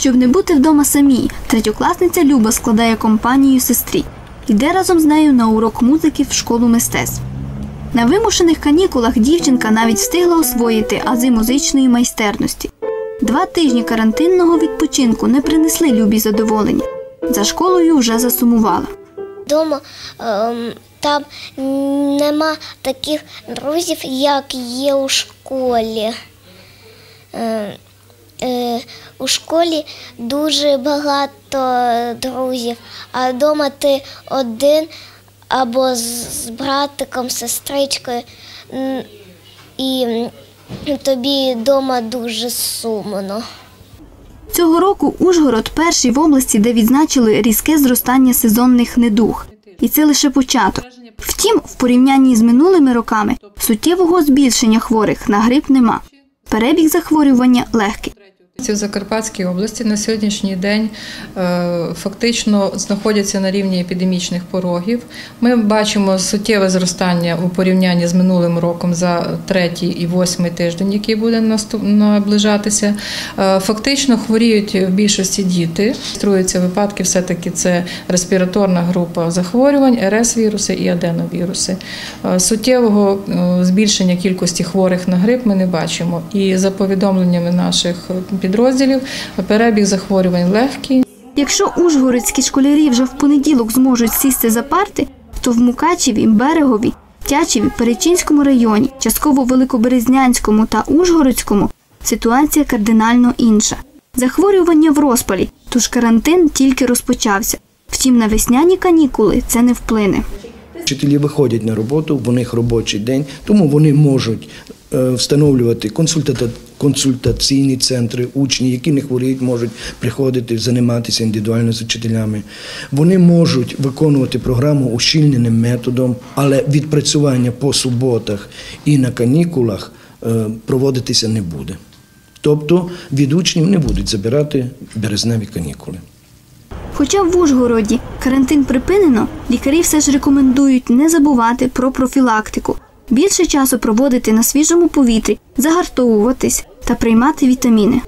Щоб не бути вдома самій, третьокласниця Люба складає компанію сестрі. Йде разом з нею на урок музики в школу мистецтв. На вимушених канікулах дівчинка навіть встигла освоїти ази музичної майстерності. Два тижні карантинного відпочинку не принесли Любі задоволення. За школою вже засумувала. Дома ем, там нема таких друзів, як є у школі. Е, е, у школі дуже багато друзів, а вдома ти один або з, з братиком, сестричкою, і тобі вдома дуже сумно. Цього року Ужгород перший в області, де відзначили різке зростання сезонних недуг. І це лише початок. Втім, в порівнянні з минулими роками суттєвого збільшення хворих на грип нема. Перебіг захворювання легкий. В Закарпатській області на сьогоднішній день е, фактично знаходяться на рівні епідемічних порогів. Ми бачимо суттєве зростання у порівнянні з минулим роком за третій і восьмий тиждень, який буде наближатися. Е, Фактично хворіють в більшості діти. Реєструються випадки, все-таки це респіраторна група захворювань, РС-віруси і аденовіруси. Е, Суттєвого збільшення кількості хворих на грип ми не бачимо. І за повідомленнями наших підрозділів, перебіг захворювань легкий. Якщо ужгородські школярі вже в понеділок зможуть сісти за парти, то в Мукачеві, Берегові, Тячеві, Перечинському районі, частково Великоберезнянському та Ужгородському ситуація кардинально інша. Захворювання в розпалі, тож карантин тільки розпочався. Втім, на весняні канікули це не вплине. Вчителі виходять на роботу, в них робочий день, тому вони можуть встановлювати консультата- консультаційні центри, учні, які не хворіють, можуть приходити, займатися індивідуально з вчителями. Вони можуть виконувати програму ущільненим методом, але відпрацювання по суботах і на канікулах е, проводитися не буде. Тобто від учнів не будуть забирати березневі канікули. Хоча в Ужгороді карантин припинено, лікарі все ж рекомендують не забувати про профілактику, більше часу проводити на свіжому повітрі, загартовуватись та приймати вітаміни.